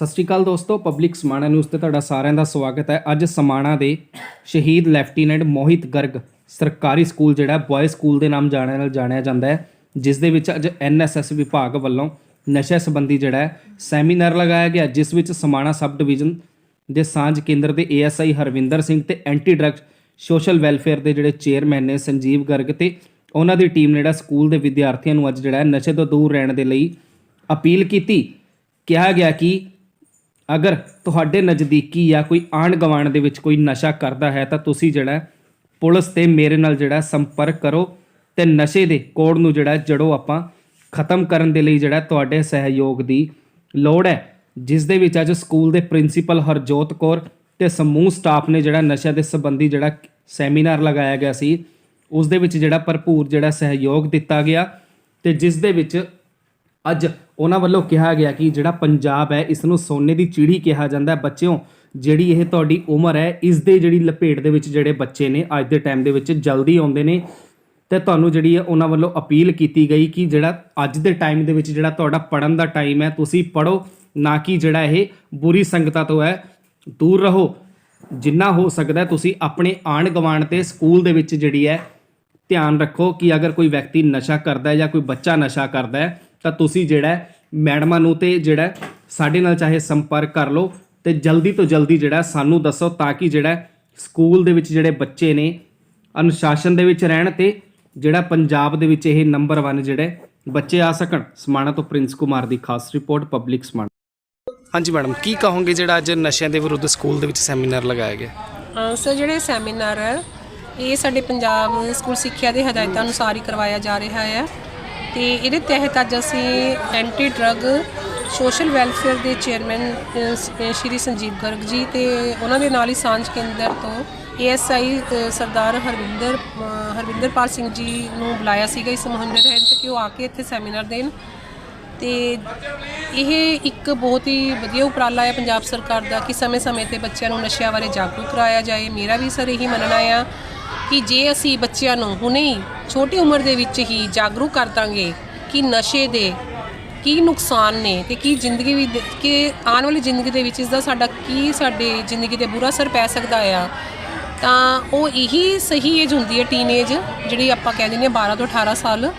ਸਤਿ ਸ਼੍ਰੀ ਅਕਾਲ ਦੋਸਤੋ public Samana news ਤੇ ਤੁਹਾਡਾ ਸਾਰਿਆਂ ਦਾ ਸਵਾਗਤ ਹੈ। ਅੱਜ ਸਮਾਣਾ ਦੇ ਸ਼ਹੀਦ ਲੈਫਟੀਨੈਂਟ ਮੋਹਿਤ ਗਰਗ ਸਰਕਾਰੀ ਸਕੂਲ, ਜਿਹੜਾ ਬॉय ਸਕੂਲ ਦੇ ਨਾਮ ਜਾਣਿਆ ਨਾਲ ਜਾਣਿਆ ਜਾਂਦਾ ਹੈ, ਜਿਸ ਦੇ ਵਿੱਚ ਅੱਜ ਐਨਐਸਐਸ ਵਿਭਾਗ ਵੱਲੋਂ ਨਸ਼ਾ ਸੰਬੰਧੀ ਜਿਹੜਾ ਸੈਮੀਨਾਰ ਲਗਾਇਆ ਗਿਆ, ਜਿਸ ਵਿੱਚ ਸਮਾਣਾ ਸਬ ਡਿਵੀਜ਼ਨ ਦੇ ਸਾਂਝ ਕੇਂਦਰ ਦੇ ਏਐਸਆਈ ਹਰਵਿੰਦਰ ਸਿੰਘ ਤੇ ਐਂਟੀ ਡਰੱਗ ਸੋਸ਼ਲ ਵੈਲਫੇਅਰ ਦੇ ਜਿਹੜੇ ਚੇਅਰਮੈਨ ਨੇ ਸੰਜੀਵ ਗਰਗ ਤੇ ਉਹਨਾਂ ਦੀ ਟੀਮ ਨੇ ਜਿਹੜਾ ਸਕੂਲ ਦੇ ਵਿਦਿਆਰਥੀਆਂ ਨੂੰ ਅੱਜ ਜਿਹੜਾ ਨਸ਼ੇ ਤੋਂ ਦੂਰ ਰਹਿਣ ਦੇ ਲਈ ਅਪੀਲ ਕੀਤੀ। ਕਿਹਾ ਗਿਆ ਕਿ ਅਗਰ ਤੁਹਾਡੇ ਨਜ਼ਦੀਕੀ ਜਾਂ ਕੋਈ ਆਂਢ ਗੁਆਂਢ ਦੇ ਵਿੱਚ ਕੋਈ ਨਸ਼ਾ ਕਰਦਾ ਹੈ, ਤਾਂ ਤੁਸੀਂ ਜਿਹੜਾ ਪੁਲਿਸ ਤੇ ਮੇਰੇ ਨਾਲ ਜਿਹੜਾ ਸੰਪਰਕ ਕਰੋ ਤੇ ਨਸ਼ੇ ਦੇ ਕੋੜ ਨੂੰ ਜਿਹੜਾ ਹੈ, ਜੜੋ ਆਪਾਂ ਖਤਮ ਕਰਨ ਦੇ ਲਈ ਜਿਹੜਾ ਤੁਹਾਡੇ ਸਹਿਯੋਗ ਦੀ ਲੋੜ ਹੈ। ਜਿਸ ਦੇ ਵਿੱਚ ਅੱਜ ਸਕੂਲ ਦੇ ਪ੍ਰਿੰਸੀਪਲ ਹਰਜੋਤ ਕੌਰ ਤੇ ਸਮੂਹ ਸਟਾਫ ਨੇ ਜਿਹੜਾ ਨਸ਼ਾ ਦੇ ਸੰਬੰਧੀ ਜਿਹੜਾ ਸੈਮੀਨਾਰ ਲਗਾਇਆ ਗਿਆ ਸੀ, ਉਸ ਦੇ ਵਿੱਚ ਜਿਹੜਾ ਭਰਪੂਰ ਜਿਹੜਾ ਸਹਿਯੋਗ ਦਿੱਤਾ ਗਿਆ ਤੇ ਜਿਸ ਦੇ ਵਿੱਚ ਅੱਜ ਉਹਨਾਂ ਵੱਲੋਂ ਕਿਹਾ ਗਿਆ ਕਿ ਜਿਹੜਾ ਪੰਜਾਬ ਹੈ ਇਸ ਨੂੰ ਸੋਨੇ ਦੀ ਚਿੜੀ ਕਿਹਾ ਜਾਂਦਾ ਹੈ। ਬੱਚਿਓ, ਜਿਹੜੀ ਇਹ ਤੁਹਾਡੀ ਉਮਰ ਹੈ ਇਸ ਦੇ ਜਿਹੜੀ ਲਪੇਟ ਦੇ ਵਿੱਚ ਜਿਹੜੇ ਬੱਚੇ ਨੇ, ਅੱਜ ਦੇ ਟਾਈਮ ਦੇ ਵਿੱਚ ਜਲਦੀ ਆਉਂਦੇ ਨੇ, ਤੇ ਤੁਹਾਨੂੰ ਜਿਹੜੀ ਹੈ ਉਹਨਾਂ ਵੱਲੋਂ ਅਪੀਲ ਕੀਤੀ ਗਈ ਕਿ ਜਿਹੜਾ ਅੱਜ ਦੇ ਟਾਈਮ ਦੇ ਵਿੱਚ ਜਿਹੜਾ ਤੁਹਾਡਾ ਪੜਨ ਦਾ ਟਾਈਮ ਹੈ, ਤੁਸੀਂ ਪੜੋ ਨਾ ਕਿ ਜਿਹੜਾ ਇਹ ਬੁਰੀ ਸੰਗਤਾਂ ਤੋਂ ਹੈ, ਦੂਰ ਰਹੋ। ਜਿੰਨਾ ਹੋ ਸਕਦਾ ਤੁਸੀਂ ਆਪਣੇ ਆਂਢ ਗੁਆਂਢ ਤੇ ਸਕੂਲ ਦੇ ਵਿੱਚ ਜਿਹੜੀ ਹੈ ਧਿਆਨ ਰੱਖੋ ਕਿ ਅਗਰ ਕੋਈ ਵਿਅਕਤੀ ਨਸ਼ਾ ਕਰਦਾ ਹੈ ਜਾਂ ਕੋਈ ਬੱਚਾ ਨਸ਼ਾ ਕਰਦਾ ਹੈ ਤਾਂ ਤੁਸੀਂ ਜਿਹੜਾ ਮੈਡਮਾਂ ਨੂੰ ਤੇ ਜਿਹੜਾ ਸਾਡੇ ਨਾਲ ਚਾਹੇ ਸੰਪਰਕ ਕਰ ਲਓ ਤੇ ਜਲਦੀ ਤੋਂ ਜਲਦੀ ਜਿਹੜਾ ਸਾਨੂੰ ਦੱਸੋ ਤਾਂ ਕਿ ਜਿਹੜਾ ਸਕੂਲ ਦੇ ਵਿੱਚ ਜਿਹੜੇ ਬੱਚੇ ਨੇ ਅਨੁਸ਼ਾਸਨ ਦੇ ਵਿੱਚ ਰਹਿਣ ਤੇ ਜਿਹੜਾ ਪੰਜਾਬ ਦੇ ਵਿੱਚ ਇਹ ਨੰਬਰ 1 ਜਿਹੜੇ ਬੱਚੇ ਆ ਸਕਣ। ਸਮਾਣਾ ਤੋਂ ਪ੍ਰਿੰਸ ਕੁਮਾਰ ਦੀ ਖਾਸ ਰਿਪੋਰਟ ਪਬਲਿਕ ਸਮਾਣਾ। ਹਾਂਜੀ ਮੈਡਮ ਕੀ ਕਹੋਗੇ ਜਿਹੜਾ ਅੱਜ ਨਸ਼ਿਆਂ ਦੇ ਵਿਰੁੱਧ ਸਕੂਲ ਦੇ ਵਿੱਚ ਸੈਮੀਨਾਰ ਲਗਾਇਆ ਗਿਆ? ਅ, ਸਰ ਜਿਹੜੇ ਸੈਮੀਨਾਰ ਹੈ ਇਹ ਸਾਡੇ ਪੰਜਾਬ ਸਕੂਲ ਸਿੱਖਿਆ ਦੇ ਹਦਾਇਤਾਂ ਅਨੁਸਾਰ ਹੀ ਕਰਵਾਇਆ ਜਾ ਰਿਹਾ ਹੈ। ਤੇ ਇਹਦੇ ਤਹਿਤ ਅੱਜ ਅਸੀਂ ਐਂਟੀ ਡਰੱਗ ਸੋਸ਼ਲ ਵੈਲਫੇਅਰ ਦੇ ਚੇਅਰਮੈਨ ਸ਼੍ਰੀ ਸੰਜੀਵ ਗਰਗ ਜੀ ਤੇ ਉਹਨਾਂ ਦੇ ਨਾਲ ਹੀ ਸਾਂਝ ਕੇਂਦਰ ਤੋਂ ਏਐਸਆਈ ਸਰਦਾਰ ਹਰਵਿੰਦਰ ਹਰਵਿੰਦਰਪਾਲ ਸਿੰਘ ਜੀ ਨੂੰ ਬੁਲਾਇਆ ਸੀਗਾ ਇਸ ਮੁਹਿੰਮ ਦੇ ਤਹਿਤ ਕਿ ਉਹ ਆ ਕੇ ਇੱਥੇ ਸੈਮੀਨਾਰ ਦੇਣ। ਤੇ ਇਹ ਇੱਕ ਬਹੁਤ ਹੀ ਵਧੀਆ ਉਪਰਾਲਾ ਹੈ ਪੰਜਾਬ ਸਰਕਾਰ ਦਾ ਕਿ ਸਮੇਂ-ਸਮੇਂ ਤੇ ਬੱਚਿਆਂ ਨੂੰ ਨਸ਼ਿਆਂ ਬਾਰੇ ਜਾਗਰੂਕ ਕਰਾਇਆ ਜਾਏ। ਮੇਰਾ ਵੀ ਸਰ ਇਹੀ ਮੰਨਣਾ ਆ ਕਿ ਜੇ ਅਸੀਂ ਬੱਚਿਆਂ ਨੂੰ ਹੁਣੇ ਹੀ ਛੋਟੀ ਉਮਰ ਦੇ ਵਿੱਚ ਹੀ ਜਾਗਰੂਕ ਕਰ ਦਾਂਗੇ ਕਿ ਨਸ਼ੇ ਦੇ ਕੀ ਨੁਕਸਾਨ ਨੇ ਤੇ ਕੀ ਜ਼ਿੰਦਗੀ ਵੀ ਕਿ ਆਉਣ ਵਾਲੀ ਜ਼ਿੰਦਗੀ ਦੇ ਵਿੱਚ ਇਸ ਦਾ ਸਾਡਾ ਕੀ ਸਾਡੇ ਜ਼ਿੰਦਗੀ ਤੇ ਬੁਰਾ ਅਸਰ ਪੈ ਸਕਦਾ ਆ। ਤਾਂ ਉਹ ਇਹੀ ਸਹੀ ਏਜ ਹੁੰਦੀ ਹੈ ਟੀਨੇਜ ਜਿਹੜੀ ਆਪਾਂ ਕਹਿ ਦਿੰਦੇ ਹਾਂ 12 ਤੋਂ 18 ਸਾਲ।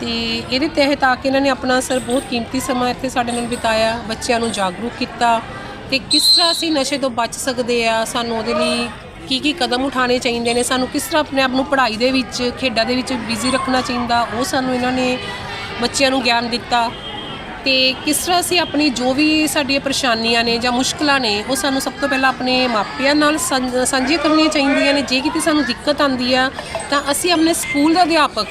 ਤੇ ਇਹਦੇ ਤਹਿਤ ਆ ਕੇ ਇਹਨਾਂ ਨੇ ਆਪਣਾ ਸਰ ਬਹੁਤ ਕੀਮਤੀ ਸਮਾਂ ਇੱਥੇ ਸਾਡੇ ਨਾਲ ਬਿਤਾਇਆ, ਬੱਚਿਆਂ ਨੂੰ ਜਾਗਰੂਕ ਕੀਤਾ ਤੇ ਕਿਸ ਤਰ੍ਹਾਂ ਅਸੀਂ ਨਸ਼ੇ ਤੋਂ ਬਚ ਸਕਦੇ ਆ, ਸਾਨੂੰ ਉਹਦੇ ਲਈ ਕੀ ਕੀ ਕਦਮ ਉਠਾਉਣੇ ਚਾਹੀਦੇ ਨੇ? ਸਾਨੂੰ ਕਿਸ ਤਰ੍ਹਾਂ ਆਪਣੇ ਆਪ ਨੂੰ ਪੜ੍ਹਾਈ ਦੇ ਵਿੱਚ, ਖੇਡਾਂ ਦੇ ਵਿੱਚ ਬਿਜ਼ੀ ਰੱਖਣਾ ਚਾਹੀਦਾ? ਉਹ ਸਾਨੂੰ ਇਹਨਾਂ ਨੇ ਬੱਚਿਆਂ ਨੂੰ ਗਿਆਨ ਦਿੱਤਾ। ਤੇ ਕਿਸ ਤਰ੍ਹਾਂ ਅਸੀਂ ਆਪਣੀ ਜੋ ਵੀ ਸਾਡੀਆਂ ਪਰੇਸ਼ਾਨੀਆਂ ਨੇ ਜਾਂ ਮੁਸ਼ਕਲਾਂ ਨੇ, ਉਹ ਸਾਨੂੰ ਸਭ ਤੋਂ ਪਹਿਲਾਂ ਆਪਣੇ ਮਾਪਿਆਂ ਨਾਲ ਸਾਂਝ- ਸਾਂਝੀਆਂ ਕਰਨੀਆਂ ਚਾਹੀਦੀਆਂ ਨੇ। ਜੇ ਕਿਤੇ ਸਾਨੂੰ ਦਿੱਕਤ ਆਉਂਦੀ ਆ, ਤਾਂ ਅਸੀਂ ਆਪਣੇ ਸਕੂਲ ਦਾ ਅਧਿਆਪਕ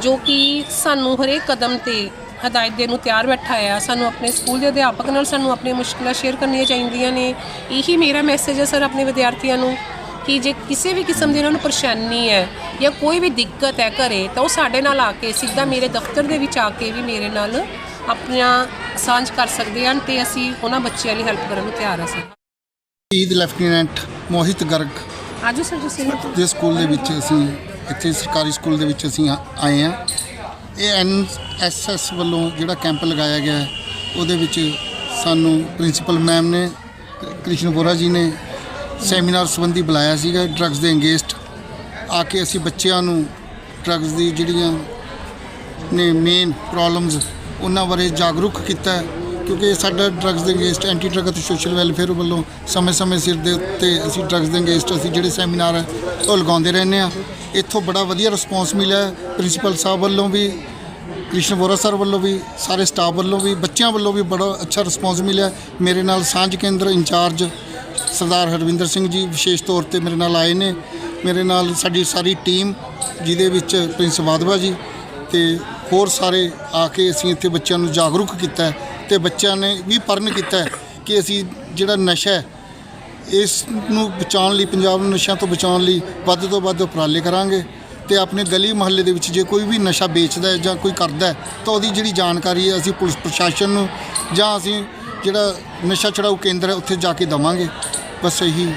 ਜੋ ਕਿ ਸਾਨੂੰ ਹਰੇਕ ਕਦਮ ਤੇ ਹਦਾਇਤ ਦੇਣ ਨੂੰ ਤਿਆਰ ਬੈਠਾ ਆ। ਸਾਨੂੰ ਆਪਣੇ ਸਕੂਲ ਦੇ ਅਧਿਆਪਕ ਨਾਲ ਸਾਨੂੰ ਆਪਣੀਆਂ ਮੁਸ਼ਕਲਾਂ ਸ਼ੇਅਰ ਕਰਨੀਆਂ ਚਾਹੀਦੀਆਂ ਨੇ। ਇਹੀ ਮੇਰਾ ਮੈਸੇਜ ਹੈ ਸਰ ਆਪਣੇ ਵਿਦਿਆਰਥੀਆਂ ਨੂੰ ਕਿ ਜੇ ਕਿਸੇ ਵੀ ਕਿਸਮ ਦੀ ਇਹਨਾਂ ਨੂੰ ਪਰੇਸ਼ਾਨੀ ਹੈ ਜਾਂ ਕੋਈ ਵੀ ਦਿੱਕਤ ਹੈ ਘਰੇ ਤਾਂ ਉਹ ਸਾਡੇ ਨਾਲ ਆ ਕੇ ਸਿੱਧਾ ਮੇਰੇ ਦਫ਼ਤਰ ਦੇ ਵਿੱਚ ਆ ਕੇ ਵੀ ਮੇਰੇ ਨਾਲ ਆਪਣਾ ਸਾਂਝ ਕਰ ਸਕਦੇ ਹਨ ਤੇ ਅਸੀਂ ਉਹਨਾਂ ਬੱਚਿਆਂ ਲਈ ਹੈਲਪ ਕਰਨ ਨੂੰ ਤਿਆਰ ਹਾਂ ਸਰ। ਸ਼ਹੀਦ ਲੈਫਟੀਨੈਂਟ ਮੋਹਿਤ ਗਰਗ ਆਜੋ ਸਰ ਤੁਸੀਂ। ਦੇ ਸਕੂਲ ਦੇ ਵਿੱਚ ਅਸੀਂ ਇੱਥੇ ਸਰਕਾਰੀ ਸਕੂਲ ਦੇ ਵਿੱਚ ਅਸੀਂ ਆਏ ਆ ਇਹ ਐਨ ਐਸ ਐਸ ਵੱਲੋਂ ਜਿਹੜਾ ਕੈਂਪ ਲਗਾਇਆ ਗਿਆ ਹੈ, ਉਹਦੇ ਵਿੱਚ ਸਾਨੂੰ ਪ੍ਰਿੰਸੀਪਲ ਮੈਮ ਨੇ ਕ੍ਰਿਸ਼ਨ ਬੋਰਾ ਜੀ ਨੇ ਸੈਮੀਨਾਰ ਸੰਬੰਧੀ ਬੁਲਾਇਆ ਸੀਗਾ ਡਰੱਗਸ ਦੇ ਅੰਗੇਸਟ। ਆ ਕੇ ਅਸੀਂ ਬੱਚਿਆਂ ਨੂੰ ਡਰੱਗਸ ਦੀ ਜਿਹੜੀਆਂ ਨੇ ਮੇਨ ਪ੍ਰੋਬਲਮਸ ਉਹਨਾਂ ਬਾਰੇ ਜਾਗਰੂਕ ਕੀਤਾ ਕਿਉਂਕਿ ਸਾਡਾ ਡਰੱਗਸ ਦੇ ਅਗੇਂਸਟ ਐਂਟੀ ਡਰੱਗ ਅਤੇ ਸੋਸ਼ਲ ਵੈਲਫੇਅਰ ਵੱਲੋਂ ਸਮੇਂ-ਸਮੇਂ ਸਿਰ ਦੇ ਉੱਤੇ ਅਸੀਂ ਡਰੱਗਸ ਦੇ ਅਗੇਂਸਟ ਅਸੀਂ ਜਿਹੜੇ ਸੈਮੀਨਾਰ ਹੈ ਉਹ ਲਗਾਉਂਦੇ ਰਹਿੰਦੇ ਆ ਇੱਥੋਂ ਬੜਾ ਵਧੀਆ ਰਿਸਪੌਂਸ ਮਿਲਿਆ। ਪ੍ਰਿੰਸੀਪਲ ਸਾਹਿਬ ਵੱਲੋਂ ਵੀ, ਕ੍ਰਿਸ਼ਨ ਵੋਰਾ ਸਰ ਵੱਲੋਂ ਵੀ, ਸਾਰੇ ਸਟਾਫ ਵੱਲੋਂ ਵੀ, ਬੱਚਿਆਂ ਵੱਲੋਂ ਵੀ ਬੜਾ ਅੱਛਾ ਰਿਸਪੌਂਸ ਮਿਲਿਆ। ਮੇਰੇ ਨਾਲ ਸਾਂਝ ਕੇਂਦਰ ਇੰਚਾਰਜ ਸਰਦਾਰ ਹਰਵਿੰਦਰ ਸਿੰਘ ਜੀ ਵਿਸ਼ੇਸ਼ ਤੌਰ ਤੇ ਮੇਰੇ ਨਾਲ ਆਏ ਨੇ। ਮੇਰੇ ਨਾਲ ਸਾਡੀ ਸਾਰੀ ਟੀਮ ਜਿਹਦੇ ਵਿੱਚ ਪ੍ਰਿੰਸ ਵਾਧਵਾ ਜੀ ਤੇ ਹੋਰ ਸਾਰੇ ਆ ਕੇ ਅਸੀਂ ਇੱਥੇ ਬੱਚਿਆਂ ਨੂੰ ਜਾਗਰੂਕ ਕੀਤਾ ਹੈ। ਤੇ ਬੱਚਿਆਂ ਨੇ ਵੀ ਪਰਨ ਕੀਤਾ ਕਿ ਅਸੀਂ ਜਿਹੜਾ ਨਸ਼ਾ ਹੈ, ਇਸ ਨੂੰ ਬਚਾਉਣ ਲਈ, ਪੰਜਾਬ ਨੂੰ ਨਸ਼ਿਆਂ ਤੋਂ ਬਚਾਉਣ ਲਈ ਵੱਧ ਤੋਂ ਵੱਧ ਉਪਰਾਲੇ ਕਰਾਂਗੇ ਤੇ ਆਪਣੇ ਗਲੀ ਮੁਹੱਲੇ ਦੇ ਵਿੱਚ ਜੇ ਕੋਈ ਵੀ ਨਸ਼ਾ ਵੇਚਦਾ ਹੈ ਜਾਂ ਕੋਈ ਕਰਦਾ ਹੈ, ਤਾਂ ਉਹਦੀ ਜਿਹੜੀ ਜਾਣਕਾਰੀ ਹੈ ਅਸੀਂ ਪੁਲਿਸ ਪ੍ਰਸ਼ਾਸਨ ਨੂੰ ਜਾਂ ਅਸੀਂ ਜਿਹੜਾ ਨਸ਼ਾ ਛਡਾਊ ਕੇਂਦਰ ਹੈ ਉੱਥੇ ਜਾ ਕੇ ਦਵਾਂਗੇ। ਬਸ ਇਹੀ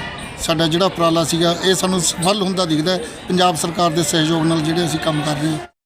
ਸਾਡਾ ਜਿਹੜਾ ਉਪਰਾਲਾ ਸੀਗਾ, ਇਹ ਸਾਨੂੰ ਸਫਲ ਹੁੰਦਾ ਦਿਖਦਾ ਪੰਜਾਬ ਸਰਕਾਰ ਦੇ ਸਹਿਯੋਗ ਨਾਲ ਜਿਹੜੇ ਅਸੀਂ ਕੰਮ ਕਰ ਰਹੇ ਹਾਂ।